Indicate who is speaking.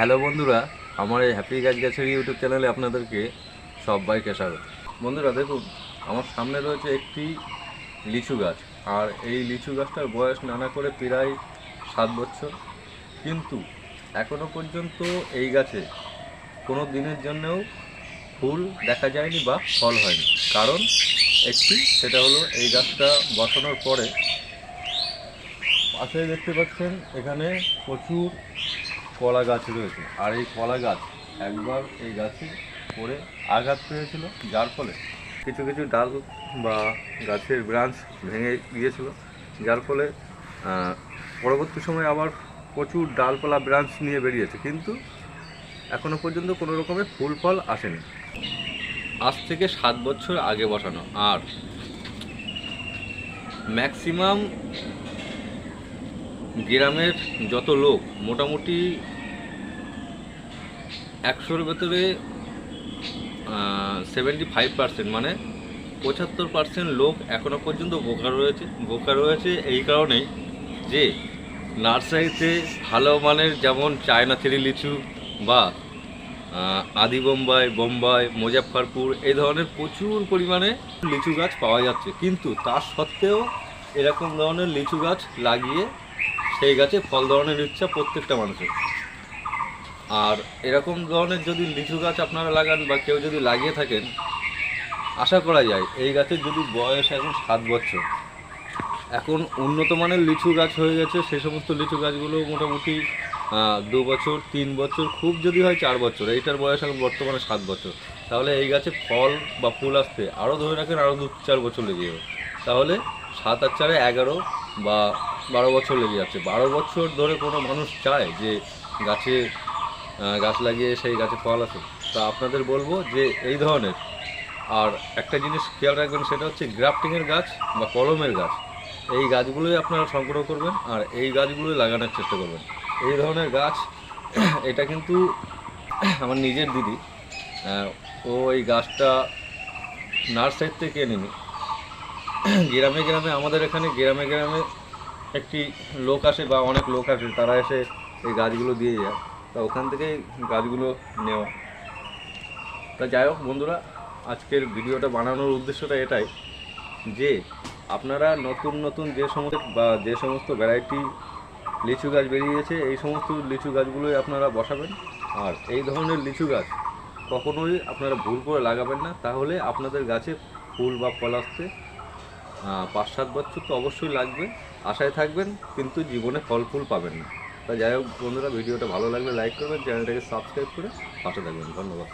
Speaker 1: Hello বন্ধুরা, আমার এই হ্যাপি গাছ গাছের ইউটিউব চ্যানেলে আপনাদেরকে সবাইকে স্বাগত। বন্ধুরা, দেখুন, আমার সামনে রয়েছে একটি লিচু গাছ, আর এই লিচু গাছটার বয়স নানা করে প্রায় সাত বছর। কিন্তু এখনও পর্যন্ত এই গাছে কোনো দিনের জন্যও ফুল দেখা যায়নি বা ফল হয়নি। কারণ একটি, সেটা হলো এই গাছটা বসানোর পরে পাশে দেখতে পাচ্ছেন, এখানে প্রচুর কলা গাছ রয়েছে। আর এই কলা গাছ একবার এই গাছে পড়ে আঘাত পেয়েছিল, যার ফলে কিছু কিছু ডাল বা গাছের ব্রাঞ্চ ভেঙে গিয়েছিল, যার ফলে পরবর্তী সময়ে আবার প্রচুর ডালপালা ব্রাঞ্চ নিয়ে বেরিয়েছে। কিন্তু এখনও পর্যন্ত কোনো রকমের ফুল ফল আসেনি। আজ থেকে সাত বছর আগে বসানো। আর ম্যাক্সিমাম গ্রামের যত লোক, মোটামুটি একশোর ভেতরে সেভেন্টি ফাইভ পার্সেন্ট মানে পঁচাত্তর পার্সেন্ট লোক এখনও পর্যন্ত বোকা রয়েছে বোকা রয়েছে এই কারণেই যে নার্সারিতে ভালো মানের যেমন চায়না থ্রি লিচু বা আদি বোম্বাই বোম্বাই, মুজাফফরপুর এই ধরনের প্রচুর পরিমাণে লিচু গাছ পাওয়া যাচ্ছে। কিন্তু তার সত্ত্বেও এরকম ধরনের লিচু গাছ লাগিয়ে সেই গাছে ফল ধরনের ইচ্ছা প্রত্যেকটা মানুষের। আর এরকম ধরনের যদি লিচু গাছ আপনারা লাগান বা কেউ যদি লাগিয়ে থাকেন, আশা করা যায় এই গাছের যদি বয়স এখন সাত বছর, এখন উন্নত মানের লিচু গাছ হয়ে গেছে, সে সমস্ত লিচু গাছগুলো মোটামুটি দু বছর, তিন বছর, খুব যদি হয় চার বছর, এইটার বয়স এখন বর্তমানে সাত বছর। তাহলে এই গাছে ফল বা ফুল আসতে আরও ধরে রাখেন আরও দু চার বছর লেগে যাবে। তাহলে সাত আর চারে এগারো বা বারো বছর লেগে যাচ্ছে। বারো বছর ধরে কোনো মানুষ চায় যে গাছে গাছ লাগিয়ে সেই গাছে ফল আসে তা আপনাদের বলব যে এই ধরনের। আর একটা জিনিস খেয়াল রাখবেন, সেটা হচ্ছে গ্রাফটিংয়ের গাছ বা কলমের গাছ। এই গাছগুলোই আপনারা সংগ্রহ করবেন আর এই গাছগুলোই লাগানোর চেষ্টা করবেন। এই ধরনের গাছ, এটা কিন্তু আমার নিজের দিদি ও এই গাছটা নার্সারি থেকে এনেনি গ্রামে গ্রামে, আমাদের এখানে গ্রামে গ্রামে একটি লোক আসে বা অনেক লোক আসে, তারা এসে এই গাছগুলো দিয়ে যায়। তা ওখান থেকেই গাছগুলো নেওয়া। তা যাই হোক বন্ধুরা, আজকের ভিডিওটা বানানোর উদ্দেশ্যটা এটাই যে আপনারা নতুন নতুন যে সমস্ত বা যে সমস্ত ভ্যারাইটি লিচু গাছ বেরিয়েছে, এই সমস্ত লিচু গাছগুলোই আপনারা বসাবেন। আর এই ধরনের লিচু গাছ কখনোই আপনারা ভুল করে লাগাবেন না। তাহলে আপনাদের গাছে ফুল বা ফল আসতে পাঁচ সাত বছর তো অবশ্যই লাগবে। আশায় থাকবেন, কিন্তু জীবনে ফল ফুল পাবেন না। তা যাই হোক, বন্ধুরা, ভিডিওটা ভালো লাগলে লাইক করবেন, চ্যানেলটাকে সাবস্ক্রাইব করে পাশে থাকবেন। ধন্যবাদ।